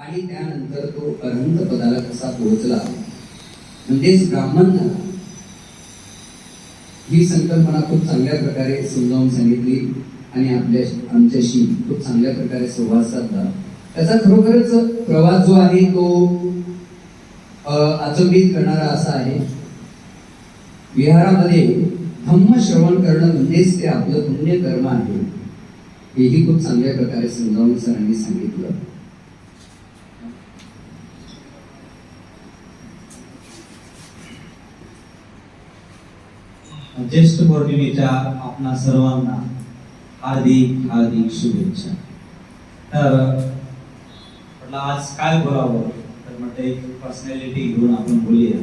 आणि त्यानंतर तो अनंत पदाला कसा पोहोचला? म्हणजेच ब्राह्मण झाला ही संकल्पना खूप चांगल्या प्रकारे समजावून सांगितली आणि आपल्या आमच्याशी खूप चांगल्या प्रकारे संवाद साधला. त्याचा खरोखरच प्रवास जो आहे तो अचंबित करणारा असा आहे. विहारामध्ये धम्म श्रवण करणं म्हणजेच ते आपलं पुण्य कर्म आहे. हेही खूप चांगल्या प्रकारे समजावून सरांनी सांगितलं. ज्येष्ठ पौर्णिमेच्या आपणा सर्वांना हार्दिक हार्दिक शुभेच्छा. तर म्हटलं आज काय बोलावं? तर म्हटलं एक पर्सनॅलिटी घेऊन आपण बोलूया.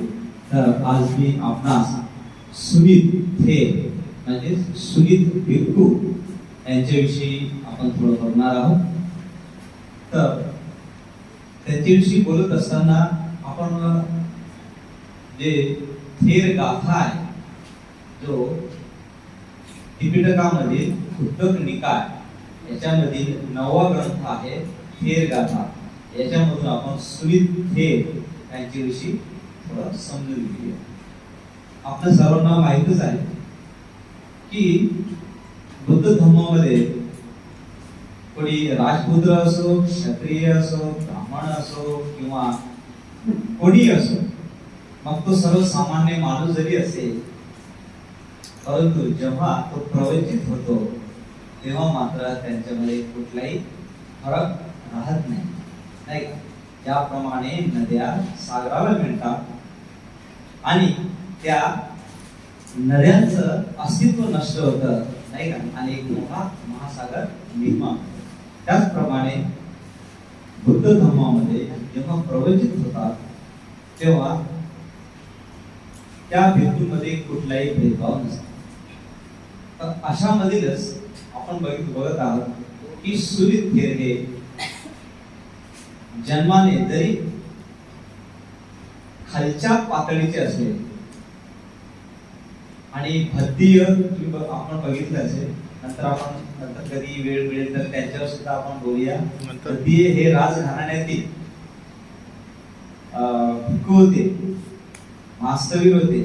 तर आज मी आपणास सुनीत थे म्हणजे सुनीत भिक्खू यांच्याविषयी आपण थोडं बघणार आहोत. तर त्यांच्याविषयी बोलत असताना आपण जे थेर गाथा आहे जो त्रिपिटकामधील खुद्दक निकाय याच्यामधील नववा ग्रंथ आहे थेर गाथा याच्यामधून आपण सुनीत थेर यांच्याविषयी थोडं समजून घेऊया. आपल्या सर्वांना माहितच आहे की बुद्ध धर्मामध्ये कोणी राजपुत्र असो क्षत्रिय असो ब्राह्मण असो किंवा कोणी असो मग तो सर्वसामान्य माणूस जरी असेल परंतु जेव्हा तो प्रवचित होतो तेव्हा मात्र त्यांच्यामध्ये कुठलाही फरक राहत नाही. नाही का? नद्या सागराला मिळतात. आणि त्या नद्यांचं अस्तित्व नष्ट होतं नाही का? आणि एक मोठा महासागर निर्माण त्याचप्रमाणे बुद्ध धर्मामध्ये जेव्हा प्रवचित होतात तेव्हा त्या भिंतीमध्ये कुठलाही भेदभाव नसतो. तर अशामधीलच आपण बघित बघत आहोत की सुरित थेर हे जन्माने जरी खालच्या पातळीचे असले आणि भद्दीय आपण बघितलं असेल नंतर आपण नंतर कधी वेळ मिळेल तर त्यांच्यावर सुद्धा आपण बोलूया. भद्दीय हे राजघराण्यातील होते मास्तवीर होते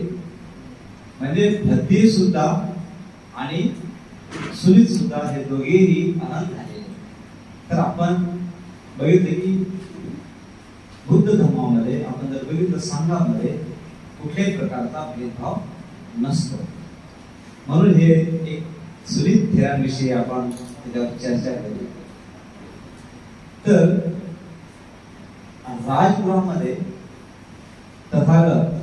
म्हणजे भद्दी सुद्धा आणि सुनीत सुद्धा हे दोघेही अनंत झाले तर आपण बघितलं की बुद्ध धर्मामध्ये आपण जर बघितलं संघामध्ये कुठल्याही प्रकारचा भेदभाव नसतो. म्हणून हे एक सुनीत थेरांविषयी आपण त्याच्यावर चर्चा केली तर राजगृहामध्ये तथागत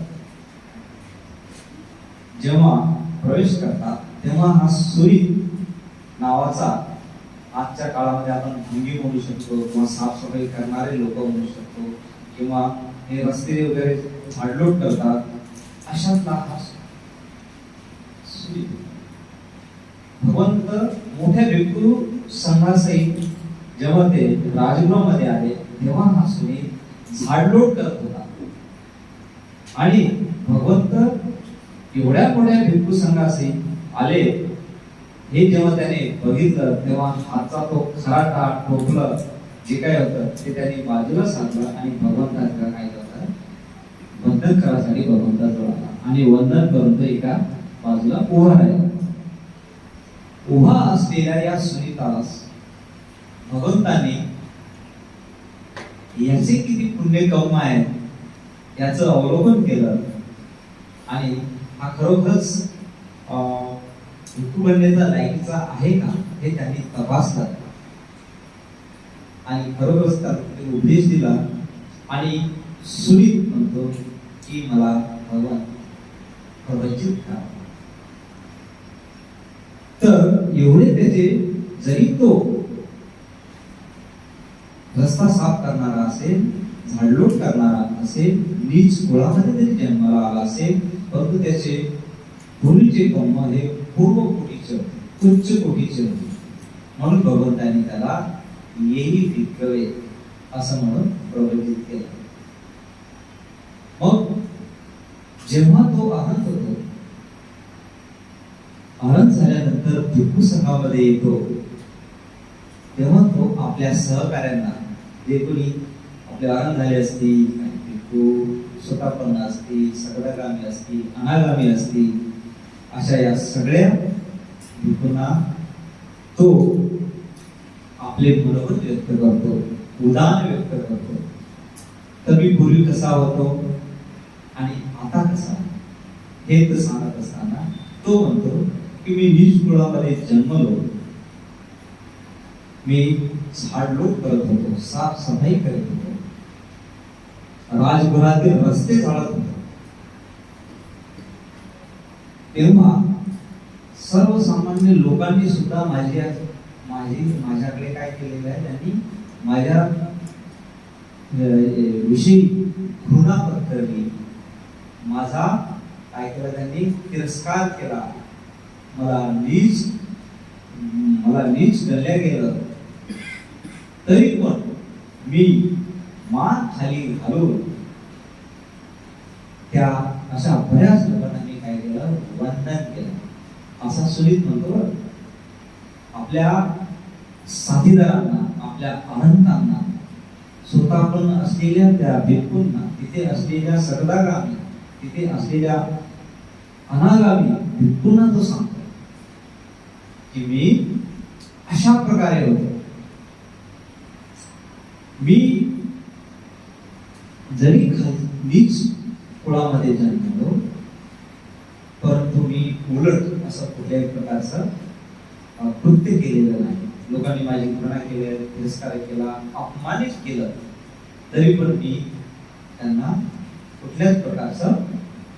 जेव्हा प्रवेश करतात तेव्हा हा सुरी नावाचा आजच्या काळामध्ये आपण भंगी म्हणू शकतो किंवा साफसफाई करणारे लोक म्हणू शकतो किंवा हे रस्ते वगैरे झाडलोट करतात अशातला हा भगवंत मोठ्या भिक्खू संघासहित जेव्हा ते राजगृहामध्ये आले तेव्हा हा सुनी झाडलोट करत होता. आणि भगवंत एवढ्या मोठ्या भिक्खू संघाशी आले हे जेव्हा त्याने बघितलं तेव्हा हातचा तो खराटा टोपलं जे काय होतं ते त्याने बाजूला सांगलं आणि भगवंताचं काय करतं वंदन करासाठी भगवंताजवळ आला आणि वंदन करून तो एका बाजूला उभा राहिला. उभा असलेल्या या सुनीतास भगवंताने याचे किती पुण्य कम आहेत याचं अवलोकन केलं. आणि हा खरोखरच अं, भिक्खू बनण्याचा लायकीचा आहे का? हे त्यांनी तपासलं. आणि खरोखरच त्याला उपदेश दिला. आणि सुनीत म्हणतो की मला भगवान प्रवचित करा. तर एवढे त्याचे जरी तो रस्ता साफ करणारा असेल झाडलोट करणारा असेल नीच कुळामध्ये जरी जन्माला आला असेल परंतु त्याचे पूर्वीचे कर्म हे पूर्व कोटीचे उच्च कोटीचे होते. म्हणून भगवंतांनी त्याला येही भिक्कवे असं म्हणून प्रवचित केलं. मग जेव्हा तो अनंत होतो अनंत झाल्यानंतर भिक्खू संघामध्ये येतो तेव्हा तो आपल्या सहकाऱ्यांना जे कोणी आपले आनंद झाले असतील तो स्वतःपन्न असती सगळ्यागामी असती अनागामी असती अशा या सगळ्या भिक्खूंना तो आपले मनोगत व्यक्त करतो उदान व्यक्त करतो. तर मी पूर्वी कसा होतो आणि आता कसा हे तर सांगत असताना तो म्हणतो की मी निज कुळामध्ये जन्मलो. मी झाडलोट करत होतो साफसफाई करत होतो. राजभरातील रस्ते जाळत होतो. तेव्हा सर्वसामान्य लोकांनी सुद्धा माझी माझी माझ्याकडे काय केलेलं आहे? त्यांनी माझ्या विषयी घृणा पत्करली माझा काय केला त्यांनी तिरस्कार केला. मला नीच मला नीच गल्ल्या गेलं. तरी पण मी मान खाली घालून त्या अशा बऱ्याच लोकांना मी काय केलं? वंदन केलं. असा सुनीत म्हणतो आपल्या साथीदारांना आपल्या अनंतांना स्वतः पण असलेल्या त्या भिक्खूंना तिथे असलेल्या सरदारांना तिथे असलेल्या अनागामी भिक्खूंना तो सांगतो की मी अशा प्रकारे होतो. मी जरी मीच कुळामध्ये जन्मलो परंतु मी उलट असं कुठल्याही प्रकारचं कृत्य केलेलं नाही. लोकांनी माझी घृणा केली तिरस्कार केला अपमानित केलं तरी पण मी त्यांना कुठल्याच प्रकारचा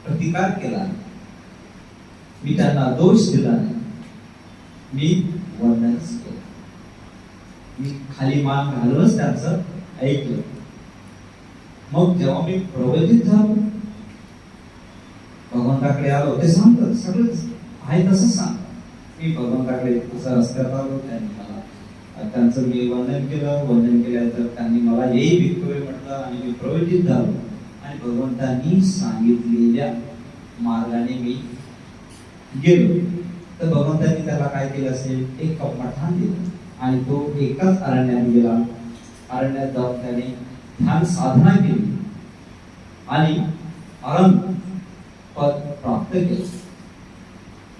प्रतिकार केला मी त्यांना दोष दिला नाही. मी वर्णनच केलं. मी खाली मान घालूनच त्यांचं ऐकलं. मग जेव्हा मी प्रवचित झालो भगवंताकडे आलो ते सांगतात सगळंच आहे तसं सांगतात. मी भगवंताकडे तसं रस्त्यात आलो त्यांनी मला त्यांचं मी वंदन केलं वंदन केल्यानंतर त्यांनी मला येई भिक्खवे म्हटलं आणि मी प्रवचित झालो. आणि भगवंतांनी सांगितलेल्या मार्गाने मी गेलो. तर भगवंतांनी त्याला काय केलं असेल? एक कपमाठान दिला आणि तो एकाच अरण्यात गेला. अरण्यात जाऊन त्याने ध्यान साधना केली आणि अनंत पद प्राप्त केलं.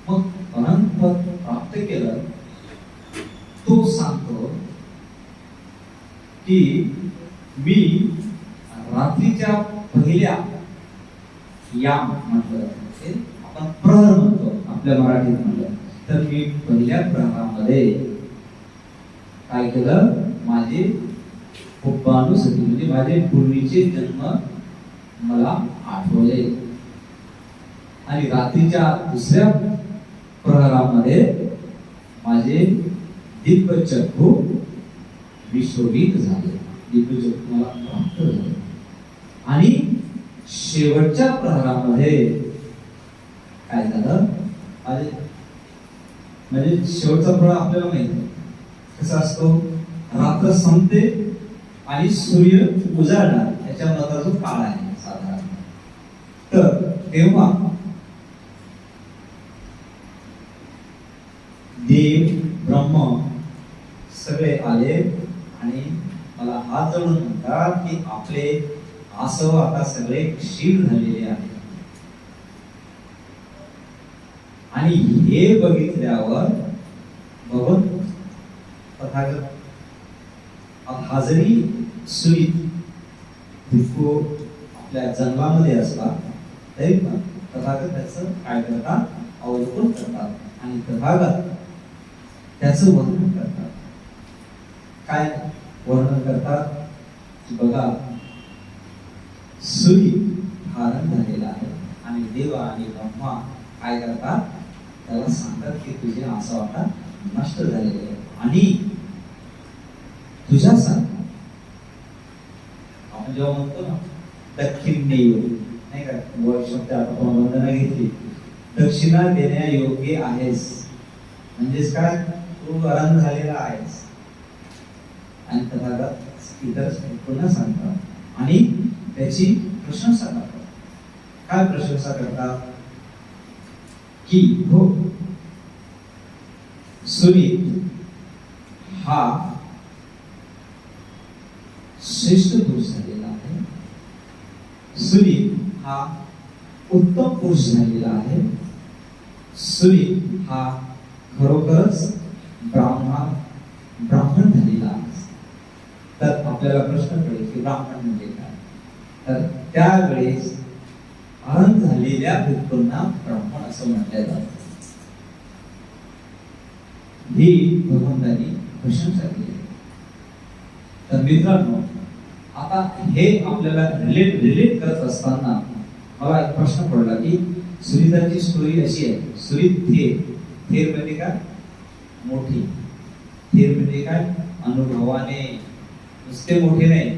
मग अनंत पद प्राप्त केलं तो सांगतो की मी रात्रीच्या पहिल्या या म्हटलं आपण प्रहर म्हणतो आपल्या मराठीत म्हणलं. तर मी पहिल्या प्रहरामध्ये काय केलं? माझे उपवानुसती म्हणजे माझे पूर्वीचे जन्म मला आठवले. आणि रात्रीच्या दुसऱ्या प्रहरामध्ये माझे दिव्य विशोभित झाले. दिव्य मला प्राप्त झाले. आणि शेवटच्या प्रहरामध्ये काय झालं? माझे म्हणजे शेवटचा प्रहार आपल्याला माहिती कसा असतो? रात्र संपते आणि सूर्य उजाडणार याच्या मधाचा जो काळ आहे साधारण. तर तेव्हा देव ब्रह्म सगळे आले आणि मला हात जोडून म्हणतात की आपले आसव आता सगळे क्षीण झालेले आहे आणि हे बघितल्यावर भगवत तथागत जरी सुईत भिक्खू आपल्या जन्मामध्ये असला तरी पण तथागत त्याचं काय करतात? अवलोकन करतात. आणि तथागत त्याचं वर्णन करतात. काय वर्णन करतात? की बघा सुई धारण झालेला आहे आणि देव आणि ब्रह्मा काय करतात? त्याला सांगतात की तुझे असं आता नष्ट झालेले आहे. आणि तुझ्यासारखा आपण जेव्हा म्हणतो ना दक्षिण नाही का? वर शब्द आपण वंदना घेतली. दक्षिणा देण्या योग्य आहेस. म्हणजेच काय? तू अरण झालेला आहेस. आणि तथागत इतर पुन्हा सांगतात. आणि त्याची प्रशंसा करतात. काय प्रशंसा करतात? की हो सुनीत हा श्रेष्ठ पुरुष झालेला आहे. सूर्य हा उत्तम पुरुष झालेला आहे. सूर्य हा खरोखरच ब्राह्मण ब्राह्मण झालेला आहे. तर आपल्याला प्रश्न पडेल की ब्राह्मण म्हणजे काय? तर त्यावेळेस हरण झालेल्या भिक्खूंना ब्राह्मण असं म्हटलं जातं. ही भगवंतांनी प्रशंसा केली. तर मित्रांनो आता हे आपल्याला रिलेट रिलेट करत असताना मला एक प्रश्न पडला की सुनीताची स्टोरी अशी आहे. सुनीत थेर. थेर म्हणजे काय? मोठी. थेर म्हणजे काय? अनुभवाने. नुसते मोठे नाही.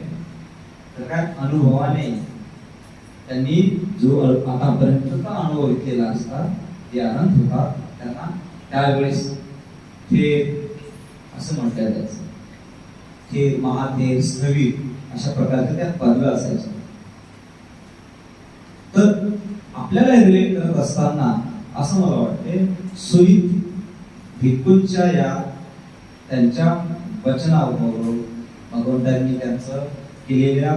तर काय? अनुभवाने. त्यांनी जो आतापर्यंतचा अनुभव घेतलेला असता ते आनंद होता. त्यांना त्यावेळेस थेर असं म्हणता जायचं थेर महाथेर स्थवीर अशा प्रकारच्या त्या पदव्या असायच्या. तर आपल्याला रिलेट करत असताना असं मला वाटते सुईत भिक्खूंच्या या त्यांच्या वचनाबरोबर भगवंतांनी त्यांचं केलेल्या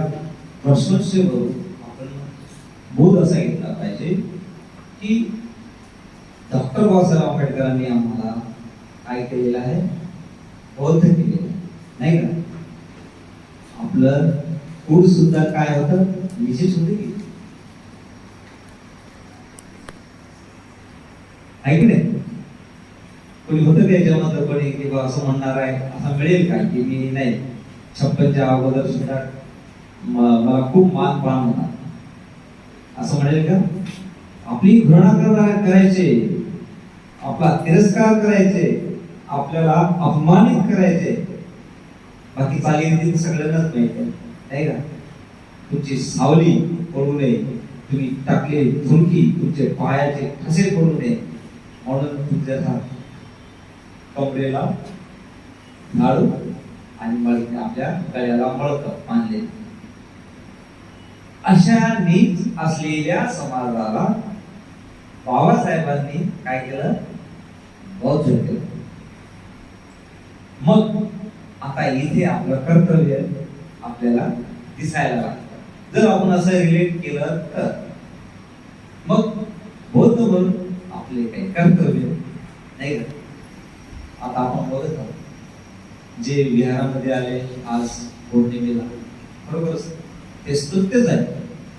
प्रशंसेवरून आपण बोध असा घेतला पाहिजे की डॉक्टर बाबासाहेब आंबेडकरांनी आम्हाला काय केलेलं आहे? बौद्ध केलेलं आहे. नाही का? आपलं फूड सुद्धा काय होतं? विशेष होते की. आहे की नाही? कोणी होतं का याच्यामध्ये कोणी की बा असं म्हणणार आहे? असं मिळेल का की मी नाही? छप्पनच्या अगोदर सुद्धा मला खूप मान पान होणार असं म्हणेल का? आपली घृणा करायचे आपला तिरस्कार करायचे आपल्याला अपमानित करायचे बाकी चालीरीती सगळ्यांनाच माहिती आहे. नाही का? तुमची सावली पडू नये. तुम्ही टाकले झुमकी तुमचे पायाचे ठसे पडू नये. म्हणून तुमच्या कमरेला झाडू आणि मग आपल्या गळ्याला मळक मानले अशा नीच असलेल्या समाजाला बाबासाहेबांनी काय केलं? बौद्ध केलं. मग आता इथे आपलं कर्तव्य आपल्याला दिसायला लागतं. जर आपण असं रिलेट केलं तर. मग बौद्ध म्हणून आपले काही कर्तव्य नाही का? आता आपण बघत आहोत. जे विहारामध्ये आले आज पौर्णिमेला. बरोबर ते स्तुत्यच आहे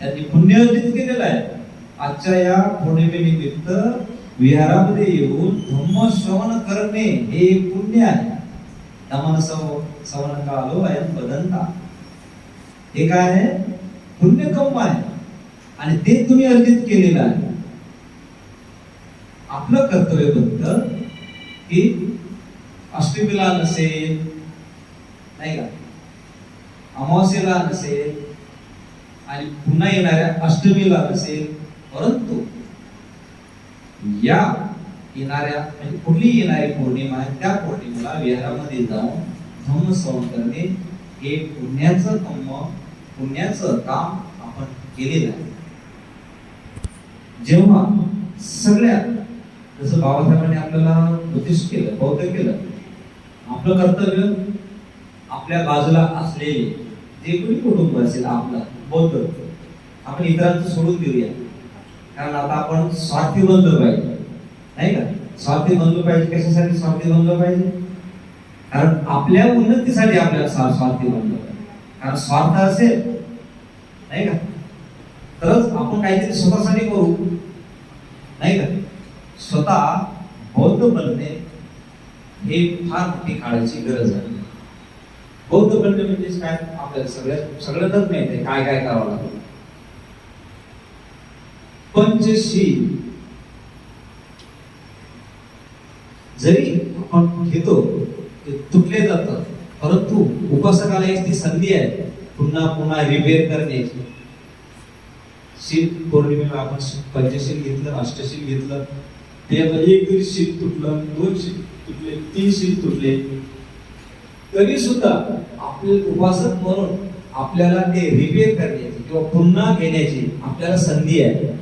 त्यांनी पुण्यर्जित केलेलं आहे. आजच्या या पौर्णिमेनिमित्त विहारामध्ये येऊन धम्म श्रवण करणे हे एक पुण्य आहे. दमन सव अयम बदंता हे काय आहे? पुण्यकर्म आहे. आणि ते तुम्ही अर्जित केलेलं आहे. आपलं कर्तव्य बनतं की अष्टमीला नसेल नाही का? अमावस्येला नसेल आणि पुन्हा येणाऱ्या अष्टमीला नसेल परंतु या येणाऱ्या म्हणजे पुढली येणारी पौर्णिमा आहे त्या पौर्णिमेला विहारामध्ये जाऊन धम्म सहन करणे हे पुण्याचं कर्म पुण्याचं काम आपण केलेलं आहे. जेव्हा सगळ्या जसं बाबासाहेबांनी आपल्याला बुद्धिस्ट केलं बौद्ध केलं आपलं कर्तव्य आपल्या बाजूला असलेले जे कोणी कुटुंब असेल आपलं बौद्ध आपण इतरांचं सोडून देऊया. कारण आता आपण स्वार्थी बनलो पाहिजे. नाही का स्वार्थी बनलो पाहिजे कशासाठी स्वार्थी बनलो पाहिजे? कारण आपल्या उन्नतीसाठी आपल्याला स्वार्थी बनलो पाहिजे. कारण स्वार्थ असेल नाही का? तरच आपण काहीतरी स्वतःसाठी करू नाही का? स्वतः बौद्ध बनणे हे फार मोठी काळाची गरज आहे. बौद्ध बनणे म्हणजे काय? आपल्याला सगळ्या सगळं माहिती आहे काय काय करावं लागतं? पंचशील. जरी आपण घेतो ते तुटले जातात. परंतु उपासकाला एक ती संधी आहे पुन्हा पुन्हा रिपेअर करण्याची. शील पौर्णिमेला आपण पंचशील घेतलं अष्टशील घेतलं. ते आता एक जरी शील तुटलं दोन शील तुटले तीन शील तुटले. तरी सुद्धा आपले उपासक म्हणून आपल्याला ते रिपेअर करण्याची किंवा पुन्हा घेण्याची आपल्याला संधी आहे.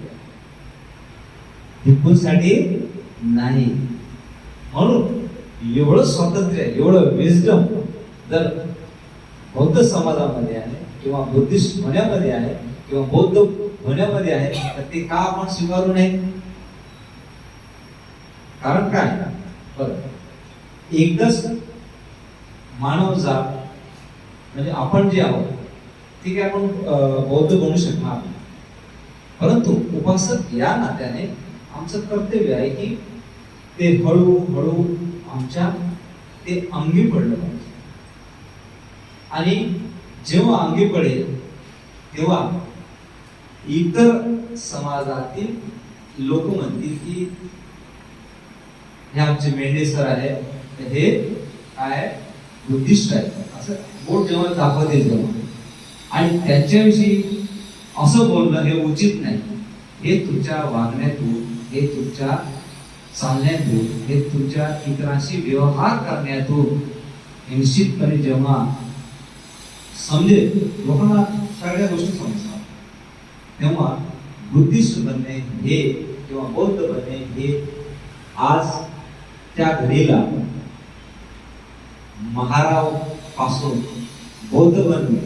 भिक्खूंसाठी नाही. म्हणून एवढं स्वातंत्र्य एवढं विजडम जर बौद्ध समाजामध्ये आहे किंवा बुद्धिस्ट होण्यामध्ये आहे किंवा बौद्ध होण्यामध्ये आहे तर ते का आपण स्वीकारू नये? कारण काय? बरं. एकदाच मानव जात म्हणजे आपण जे आहोत ते काय आपण बौद्ध बनू शकणार परंतु उपासक या नात्याने आमचं कर्तव्य आहे की ते हळूहळू आमच्या ते अंगी पडलं पाहिजे. आणि जेव्हा अंगी पडेल तेव्हा इतर समाजातील लोक म्हणतील की हे आमचे मेंढे सर आहे हे काय बुद्धिस्ट आहे असं बोट जेव्हा दाखवतील तेव्हा. आणि त्यांच्याविषयी असं बोलणं हे उचित नाही. हे तुमच्या वागण्यातून हे तुमच्या चालण्यातून हे तुमच्या इतरांशी व्यवहार करण्यातून निश्चितपणे जेव्हा समजेल लोकांना सगळ्या गोष्टी समजतात. तेव्हा बुद्धिस्ट बनणे हे किंवा बौद्ध बनणे हे आज त्या घडीला महारावपासून बौद्ध बनणे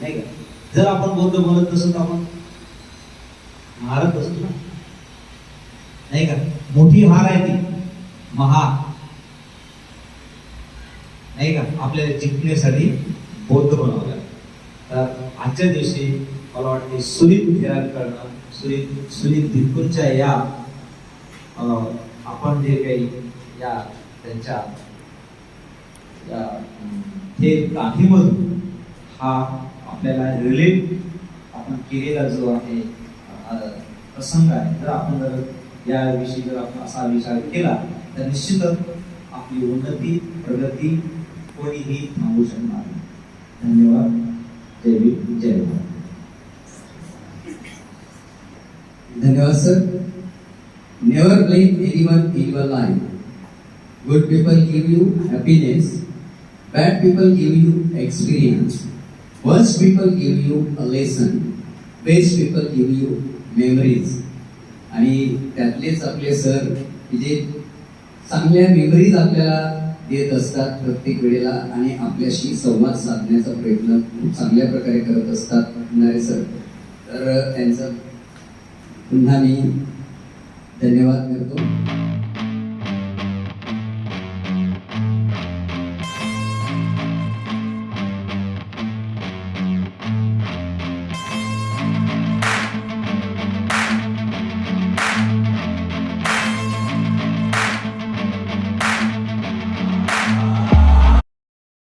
नाही का? जर आपण बौद्ध बनत नसतो आपण महाराज असतो ना? नाही का? मोठी हार आहे ती. महा. नाही का? आपल्याला जिंकण्यासाठी बौद्ध बनवलं तर आजच्या दिवशी मला वाटते सुनीत फिरायला करणं सुनीत सुनीत भिक्कूंच्या या आपण जे काही या त्यांच्या हे गाठीमधून हा आपल्याला रिलेट आपण केलेला जो आहे प्रसंग आहे तर आपण जर याविषयी जर आपण असा विचार केला, तर निश्चितच आपली उन्नती, प्रगती कोणीही थांबवू शकणार नाही. धन्यवाद. जय भीम. जय भारत. धन्यवाद, sir. Never blame anyone in your good people give you happiness bad people give you experience worst people give you a lesson best people give you memories आणि त्यातलेच आपले सर की जे चांगल्या मेमरीज आपल्याला देत असतात प्रत्येक वेळेला आणि आपल्याशी संवाद साधण्याचा प्रयत्न खूप चांगल्या प्रकारे करत असतात नारे सर. तर त्यांचं पुन्हा मी धन्यवाद करतो.